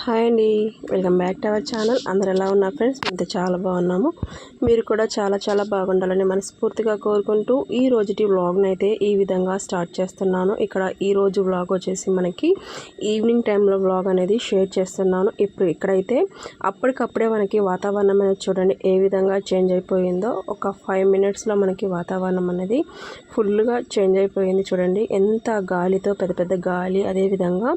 Hi అండి. Welcome back to our channel. అందరు ఎలా ఉన్నారు ఫ్రెండ్స్? మేము చాలా బాగున్నాము. మీరు కూడా చాలా చాలా బాగుండాలని మనస్ఫూర్తిగా కోరుకుంటూ ఈ రోజుటి వ్లాగ్ని అయితే ఈ విధంగా స్టార్ట్ చేస్తున్నాను. ఇక్కడ ఈ రోజు వ్లాగ్ వచ్చేసి మనకి ఈవినింగ్ టైంలో వ్లాగ్ అనేది షేర్ చేస్తున్నాను. ఇప్పుడు ఇక్కడైతే అప్పటికప్పుడే మనకి వాతావరణం అనేది చూడండి ఏ విధంగా చేంజ్ అయిపోయిందో. ఒక ఫైవ్ మినిట్స్లో మనకి వాతావరణం అనేది ఫుల్గా చేంజ్ అయిపోయింది చూడండి. ఎంత గాలితో పెద్ద పెద్ద గాలి అదేవిధంగా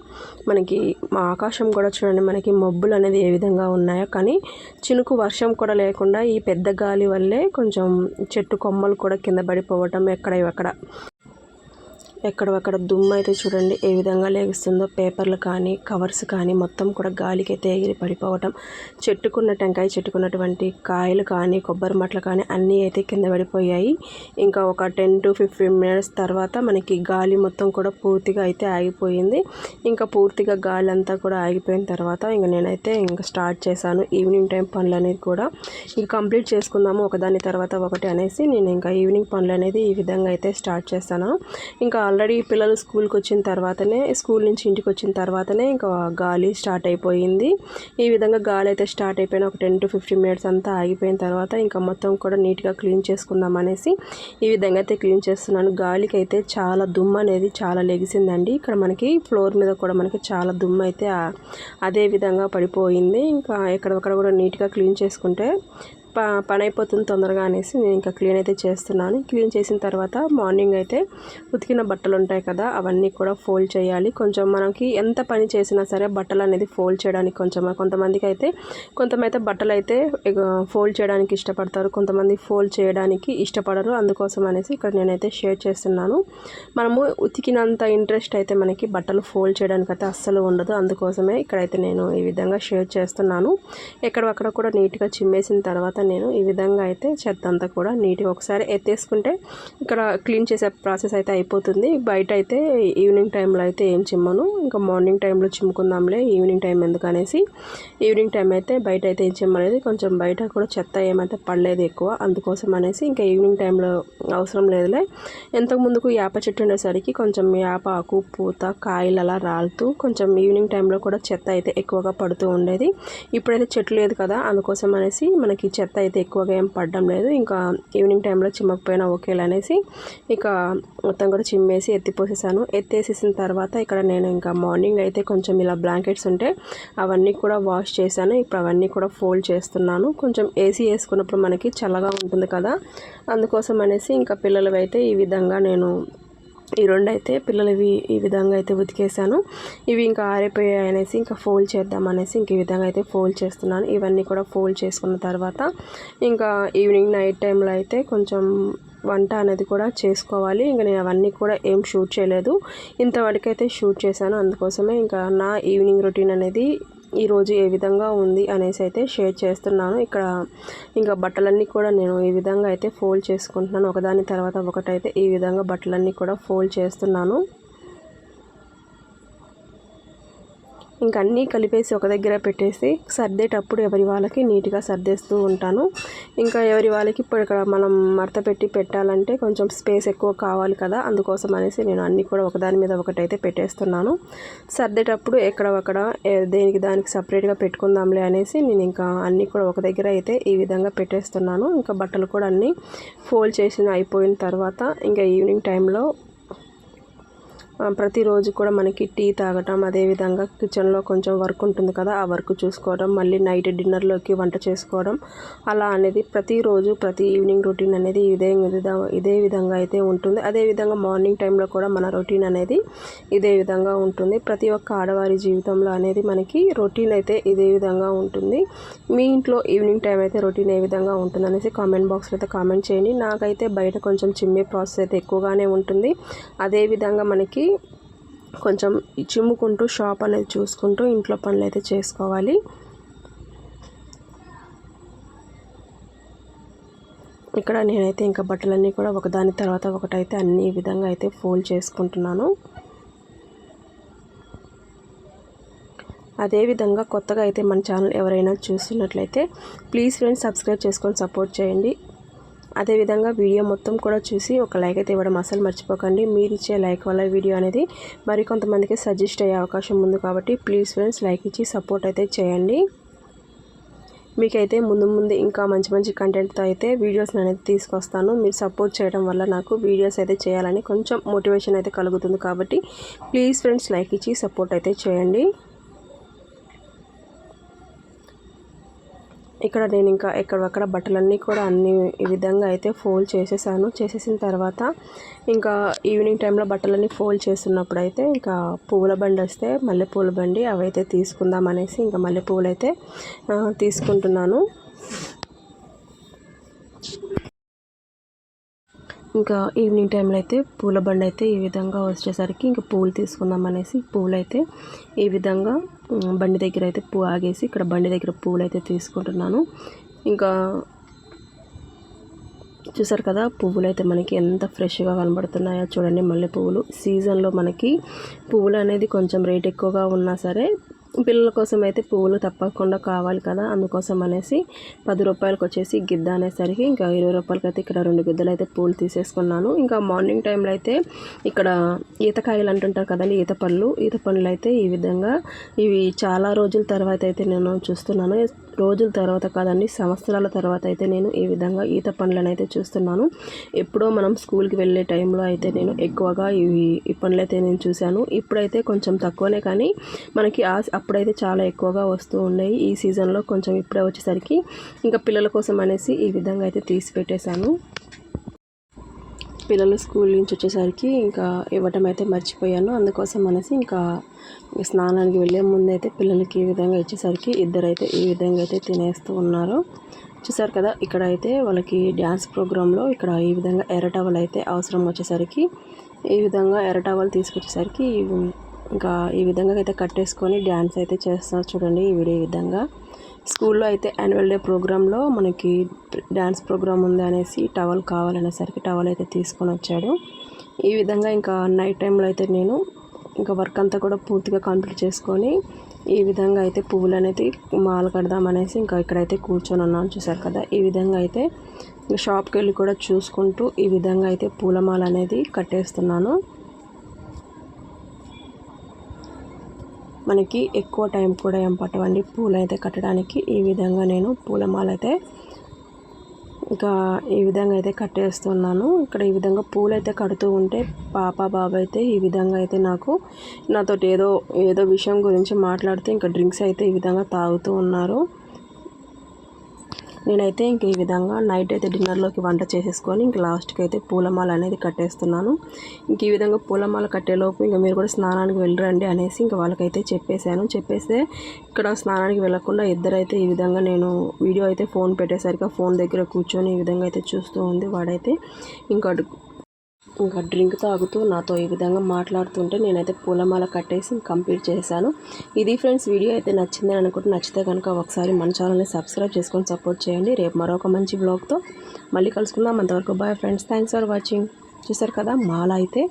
మనకి మా ఆకాశం కూడా చూడండి మనకి మబ్బులు అనేది ఏ విధంగా ఉన్నాయో. కానీ చినుకు వర్షం కూడా లేకుండా ఈ పెద్ద గాలి వల్లే కొంచెం చెట్టు కొమ్మలు కూడా కింద పడిపోవటం ఎక్కడ ఎక్కడ ఎక్కడక్కడ దుమ్ము అయితే చూడండి ఏ విధంగా లేగిస్తుందో. పేపర్లు కానీ కవర్స్ కానీ మొత్తం కూడా గాలికి ఎగిరి పడిపోవటం. చెట్టుకున్న టెంకాయ చెట్టుకున్నటువంటి కాయలు కానీ కొబ్బరి మట్లు కానీ అన్నీ అయితే కింద పడిపోయాయి. ఇంకా ఒక టెన్ టు ఫిఫ్టీన్ మినిట్స్ తర్వాత మనకి గాలి మొత్తం కూడా పూర్తిగా అయితే ఆగిపోయింది. ఇంకా పూర్తిగా గాలి అంతా కూడా ఆగిపోయిన తర్వాత ఇంకా నేనైతే ఇంకా స్టార్ట్ చేశాను ఈవినింగ్ టైం పనులు అనేది కూడా. ఇంకా కంప్లీట్ చేసుకుందాము ఒకదాని తర్వాత ఒకటి అనేసి నేను ఇంకా ఈవినింగ్ పనులు అనేది ఈ విధంగా అయితే స్టార్ట్ చేస్తాను ఇంకా ఆల్రెడీ పిల్లలు స్కూల్కి వచ్చిన తర్వాతనే స్కూల్ నుంచి ఇంటికి వచ్చిన తర్వాతనే ఇంకా గాలి స్టార్ట్ అయిపోయింది. ఈ విధంగా గాలి అయితే స్టార్ట్ అయిపోయిన ఒక టెన్ టు ఫిఫ్టీన్ మినిట్స్ అంతా ఆగిపోయిన తర్వాత ఇంకా మొత్తం కూడా నీట్గా క్లీన్ చేసుకుందాం అనేసి ఈ విధంగా అయితే క్లీన్ చేస్తున్నాను. గాలికి అయితే చాలా దుమ్ము అనేది చాలా లెగిసిందండి. ఇక్కడ మనకి ఫ్లోర్ మీద కూడా మనకి చాలా దుమ్ము అయితే అదే విధంగా పడిపోయింది. ఇంకా ఎక్కడొక్కడ కూడా నీట్గా క్లీన్ చేసుకుంటే ప పని అయిపోతుంది తొందరగా అనేసి నేను ఇంకా క్లీన్ అయితే చేస్తున్నాను. క్లీన్ చేసిన తర్వాత మార్నింగ్ అయితే ఉతికిన బట్టలు ఉంటాయి కదా అవన్నీ కూడా ఫోల్డ్ చేయాలి. కొంచెం మనకి ఎంత పని చేసినా సరే బట్టలు అనేది ఫోల్డ్ చేయడానికి కొంచెం కొంతమందికి అయితే కొంతమైతే బట్టలు అయితే ఫోల్డ్ చేయడానికి ఇష్టపడతారు కొంతమంది ఫోల్డ్ చేయడానికి ఇష్టపడరు. అందుకోసం అనేసి ఇక్కడ నేనైతే షేర్ చేస్తున్నాను. మనము ఉతికినంత ఇంట్రెస్ట్ అయితే మనకి బట్టలు ఫోల్డ్ చేయడానికి అయితే అస్సలు ఉండదు. అందుకోసమే ఇక్కడైతే నేను ఈ విధంగా షేర్ చేస్తున్నాను. ఎక్కడక్కడ కూడా నీట్గా చిమ్మేసిన తర్వాత నేను ఈ విధంగా అయితే చెత్త అంతా కూడా నీట్గా ఒకసారి ఎత్తేసుకుంటే ఇక్కడ క్లీన్ చేసే ప్రాసెస్ అయితే అయిపోతుంది. బయట అయితే ఈవినింగ్ టైంలో అయితే ఏం చిమ్మను. ఇంకా మార్నింగ్ టైంలో చిమ్ముకుందాంలే ఈవినింగ్ టైం ఎందుకనేసి. ఈవినింగ్ టైం అయితే బయట అయితే ఏం చిమ్మలేదు. కొంచెం బయట కూడా చెత్త ఏమైతే పడలేదు ఎక్కువ అందుకోసం అనేసి ఇంకా ఈవినింగ్ టైంలో అవసరం లేదులే. ఎంతకు ముందుకు యాప చెట్టు ఉండేసరికి కొంచెం యాప ఆకు పూత కాయలు అలా రాలుతూ కొంచెం ఈవినింగ్ టైంలో కూడా చెత్త అయితే ఎక్కువగా పడుతూ ఉండేది. ఇప్పుడైతే చెట్టు లేదు కదా అందుకోసం అనేసి మనకి చెత్త చెత్త అయితే ఎక్కువగా ఏం పడడం లేదు. ఇంకా ఈవినింగ్ టైంలో చిమ్మకపోయినా ఓకేలా అనేసి ఇక మొత్తం కూడా చిమ్మేసి ఎత్తిపోసేసాను. ఎత్తేసేసిన తర్వాత ఇక్కడ నేను ఇంకా మార్నింగ్ అయితే కొంచెం ఇలా బ్లాంకెట్స్ ఉంటే అవన్నీ కూడా వాష్ చేశాను. ఇప్పుడు అవన్నీ కూడా ఫోల్డ్ చేస్తున్నాను. కొంచెం ఏసీ వేసుకున్నప్పుడు మనకి చల్లగా ఉంటుంది కదా. అందుకోసం అనేసి ఇంకా పిల్లలు అయితే ఈ విధంగా నేను ఈ రెండు అయితే పిల్లలవి ఈ విధంగా అయితే ఉతికేసాను ఇవి ఇంకా ఆరిపోయాయి అనేసి ఇంకా ఫోల్డ్ చేద్దాం అనేసి ఇంక ఈ విధంగా అయితే ఫోల్డ్ చేస్తున్నాను. ఇవన్నీ కూడా ఫోల్డ్ చేసుకున్న తర్వాత ఇంకా ఈవినింగ్ నైట్ టైంలో అయితే కొంచెం వంట అనేది కూడా చేసుకోవాలి. ఇంకా నేను అవన్నీ కూడా ఏం షూట్ చేయలేదు. ఇంతవరకైతే షూట్ చేశాను. అందుకోసమే ఇంకా నా ఈవినింగ్ రొటీన్ అనేది ఈరోజు ఏ విధంగా ఉంది అనేసి అయితే షేర్ చేస్తున్నాను. ఇక్కడ ఇంకా బట్టలన్నీ కూడా నేను ఈ విధంగా అయితే ఫోల్డ్ చేసుకుంటున్నాను. ఒకదాని తర్వాత ఒకటైతే ఈ విధంగా బట్టలన్నీ కూడా ఫోల్డ్ చేస్తున్నాను. ఇంకా అన్నీ కలిపేసి ఒక దగ్గర పెట్టేసి సర్దేటప్పుడు ఎవరి వాళ్ళకి నీట్గా సర్దేస్తూ ఉంటాను. ఇంకా ఎవరి వాళ్ళకి ఇప్పుడు ఇక్కడ మనం మడత పెట్టి పెట్టాలంటే కొంచెం స్పేస్ ఎక్కువ కావాలి కదా అందుకోసం అనేసి నేను అన్నీ కూడా ఒకదాని మీద ఒకటైతే పెట్టేస్తున్నాను. సర్దేటప్పుడు ఎక్కడ ఒకడ దేనికి దానికి సపరేట్గా పెట్టుకుందాంలే అనేసి నేను ఇంకా అన్నీ కూడా ఒక దగ్గర అయితే ఈ విధంగా పెట్టేస్తున్నాను. ఇంకా బట్టలు కూడా అన్నీ ఫోల్డ్ చేసిన అయిపోయిన తర్వాత ఇంకా ఈవినింగ్ టైంలో ప్రతిరోజు కూడా మనకి టీ తాగటం అదేవిధంగా కిచెన్లో కొంచెం వర్క్ ఉంటుంది కదా ఆ వర్క్ చూసుకోవడం మళ్ళీ నైట్ డిన్నర్లోకి వంట చేసుకోవడం అలా అనేది ప్రతిరోజు ప్రతి ఈవినింగ్ రొటీన్ అనేది ఇదే ఇదే విధంగా అయితే ఉంటుంది. అదేవిధంగా మార్నింగ్ టైంలో కూడా మన రొటీన్ అనేది ఇదే విధంగా ఉంటుంది. ప్రతి ఒక్క ఆడవారి జీవితంలో అనేది మనకి రొటీన్ అయితే ఇదే విధంగా ఉంటుంది. మీ ఇంట్లో ఈవినింగ్ టైం అయితే రొటీన్ ఏ విధంగా ఉంటుంది అనేసి కామెంట్ బాక్స్లో అయితే కామెంట్ చేయండి. నాకైతే బయట కొంచెం చిమ్మే ప్రాసెస్ అయితే ఎక్కువగానే ఉంటుంది. అదేవిధంగా మనకి కొంచెం చిమ్ముకుంటూ షాప్ అనేది చూసుకుంటూ ఇంట్లో పనులు అయితే చేసుకోవాలి. ఇక్కడ నేనైతే ఇంకా బట్టలన్నీ కూడా ఒకదాని తర్వాత ఒకటైతే అన్ని విధంగా అయితే ఫోల్డ్ చేసుకుంటున్నాను. అదేవిధంగా కొత్తగా అయితే మన ఛానల్ ఎవరైనా చూస్తున్నట్లయితే ప్లీజ్ ఫ్రెండ్స్ సబ్స్క్రైబ్ చేసుకొని సపోర్ట్ చేయండి. అదేవిధంగా వీడియో మొత్తం కూడా చూసి ఒక లైక్ అయితే ఇవ్వడం అసలు మర్చిపోకండి. మీరు ఇచ్చే లైక్ వల్ల వీడియో అనేది మరికొంతమందికి సజెస్ట్ అయ్యే అవకాశం ఉంది కాబట్టి ప్లీజ్ ఫ్రెండ్స్ లైక్ ఇచ్చి సపోర్ట్ అయితే చేయండి. మీకైతే ముందు ముందు ఇంకా మంచి మంచి కంటెంట్తో అయితే వీడియోస్ అనేది తీసుకొస్తాను. మీరు సపోర్ట్ చేయడం వల్ల నాకు వీడియోస్ అయితే చేయాలని కొంచెం మోటివేషన్ అయితే కలుగుతుంది కాబట్టి ప్లీజ్ ఫ్రెండ్స్ లైక్ ఇచ్చి సపోర్ట్ అయితే చేయండి. ఇక్కడ నేను ఇంకా ఎక్కడక్కడ బట్టలన్నీ కూడా అన్ని ఈ విధంగా అయితే ఫోల్డ్ చేసేసాను. చేసేసిన తర్వాత ఇంకా ఈవినింగ్ టైంలో బట్టలన్నీ ఫోల్డ్ చేస్తున్నప్పుడు అయితే ఇంకా పువ్వుల బండి వస్తే మల్లె పూల బండి అవైతే తీసుకుందాం అనేసి ఇంకా మల్లె పువ్వులు అయితే తీసుకుంటున్నాను. ఇంకా ఈవినింగ్ టైంలో అయితే పూల బండి అయితే ఈ విధంగా వచ్చేసరికి ఇంకా పూలు తీసుకుందాం అనేసి పూలు అయితే ఈ విధంగా బండి దగ్గర అయితే పూ ఆగేసి ఇక్కడ బండి దగ్గర పూలు అయితే తీసుకుంటున్నాను. ఇంకా చూసారు కదా పువ్వులు అయితే మనకి ఎంత ఫ్రెష్గా కనబడుతున్నాయో చూడండి మల్లె పువ్వులు. సీజన్లో మనకి పువ్వులు అనేది కొంచెం రేట్ ఎక్కువగా ఉన్నా సరే పిల్లల కోసం అయితే పువ్వులు తప్పకుండా కావాలి కదా. అందుకోసం అనేసి పది రూపాయలకి వచ్చేసి గిద్ద అనేసరికి ఇంకా ఇరవై రూపాయలకి అయితే ఇక్కడ రెండు గిద్దలు అయితే పూలు తీసేసుకున్నాను. ఇంకా మార్నింగ్ టైంలో అయితే ఇక్కడ ఈతకాయలు అంటుంటారు కదండి ఈత పళ్ళు ఈత పండ్లు అయితే ఈ విధంగా ఇవి చాలా రోజుల తర్వాత అయితే నేను చూస్తున్నాను. రోజుల తర్వాత కాదండి సంవత్సరాల తర్వాత అయితే నేను ఈ విధంగా ఈత పండ్లను అయితే చూస్తున్నాను. ఎప్పుడో మనం స్కూల్కి వెళ్ళే టైంలో అయితే నేను ఎక్కువగా ఇవి ఈ పండ్లు అయితే నేను చూశాను. ఇప్పుడైతే కొంచెం తక్కువనే కానీ మనకి ఆ అప్పుడైతే చాలా ఎక్కువగా వస్తూ ఉండేవి ఈ సీజన్లో కొంచెం ఇప్పుడే వచ్చేసరికి ఇంకా పిల్లల కోసం అనేసి ఈ విధంగా అయితే తీసి పెట్టేశాను పిల్లలు స్కూల్ నుంచి వచ్చేసరికి ఇంకా ఇవ్వటం అయితే మర్చిపోయాను. అందుకోసం అనేసి ఇంకా స్నానానికి వెళ్ళే ముందు అయితే పిల్లలకి ఈ విధంగా ఇచ్చేసరికి ఇద్దరైతే ఈ విధంగా అయితే తినేస్తూ ఉన్నారు. చూసారు కదా ఇక్కడ అయితే వాళ్ళకి డ్యాన్స్ ప్రోగ్రాంలో ఇక్కడ ఈ విధంగా ఎర్రటవల్ అయితే అవసరం వచ్చేసరికి. ఈ విధంగా ఎర్రటవల్ తీసుకొచ్చేసరికి ఇంకా ఈ విధంగా అయితే కట్టేసుకొని డ్యాన్స్ అయితే చేస్తున్నారు చూడండి ఈ విధంగా. స్కూల్లో అయితే యాన్యువల్ డే ప్రోగ్రాంలో మనకి డ్యాన్స్ ప్రోగ్రామ్ ఉంది అనేసి టవల్ కావాలనేసరికి టవల్ అయితే తీసుకొని వచ్చాడు. ఈ విధంగా ఇంకా నైట్ టైంలో అయితే నేను ఇంకా వర్క్ అంతా కూడా పూర్తిగా కంప్లీట్ చేసుకొని ఈ విధంగా అయితే పువ్వులు అనేది మాల కడదాం అనేసి ఇంకా ఇక్కడైతే కూర్చొని ఉన్నాను చూసారు కదా. ఈ విధంగా అయితే షాప్కి వెళ్ళి కూడా చూసుకుంటూ ఈ విధంగా అయితే పూలమాల అనేది కట్టేస్తున్నాను. మనకి ఎక్కువ టైం కూడా ఏం పట్టవండి. పూలు అయితే కట్టడానికి ఈ విధంగా నేను పూలమాల అయితే ఇంకా ఈ విధంగా అయితే కట్టేస్తున్నాను. ఇక్కడ ఈ విధంగా పూలు అయితే కడుతూ ఉంటే పాప బాబు అయితే ఈ విధంగా అయితే నాకు నాతో ఏదో ఏదో విషయం గురించి మాట్లాడుతూ ఇంకా డ్రింక్స్ అయితే ఈ విధంగా తాగుతూ ఉన్నారు. నేనైతే ఇంక ఈ విధంగా నైట్ అయితే డిన్నర్లోకి వంట చేసేసుకొని ఇంక లాస్ట్కి అయితే పూలమాల అనేది కట్టేస్తున్నాను. ఇంక ఈ విధంగా పూలమాల కట్టేలోపు ఇంకా మీరు కూడా స్నానానికి వెళ్ళరండి అనేసి ఇంకా వాళ్ళకైతే చెప్పేశాను. చెప్పేస్తే ఇక్కడ స్నానానికి వెళ్ళకుండా ఇద్దరైతే ఈ విధంగా నేను వీడియో అయితే ఫోన్ పెట్టేసరికి ఫోన్ దగ్గర కూర్చొని ఈ విధంగా అయితే చూస్తూ ఉంది వాడైతే. ఇంకా ఇంకా డ్రింక్ తాగుతూ నాతో ఈ విధంగా మాట్లాడుతుంటే నేనైతే పూలమాల కట్టేసి కంప్లీట్ చేశాను. ఇది ఫ్రెండ్స్ వీడియో అయితే నచ్చిందని అనుకుంటే నచ్చితే కనుక ఒకసారి మన ఛానల్ని సబ్స్క్రైబ్ చేసుకొని సపోర్ట్ చేయండి. రేపు మరొక మంచి బ్లాగ్తో మళ్ళీ కలుసుకుందాం. అంతవరకు bye friends. Thanks for watching. చూసారు కదా మాల అయితే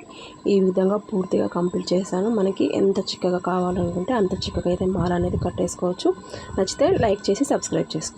ఈ విధంగా పూర్తిగా కంప్లీట్ చేశాను. మనకి ఎంత చిక్కగా కావాలనుకుంటే అంత చిక్కగా అయితే మాల అనేది కట్టేసుకోవచ్చు. నచ్చితే లైక్ చేసి సబ్స్క్రైబ్ చేసుకోండి.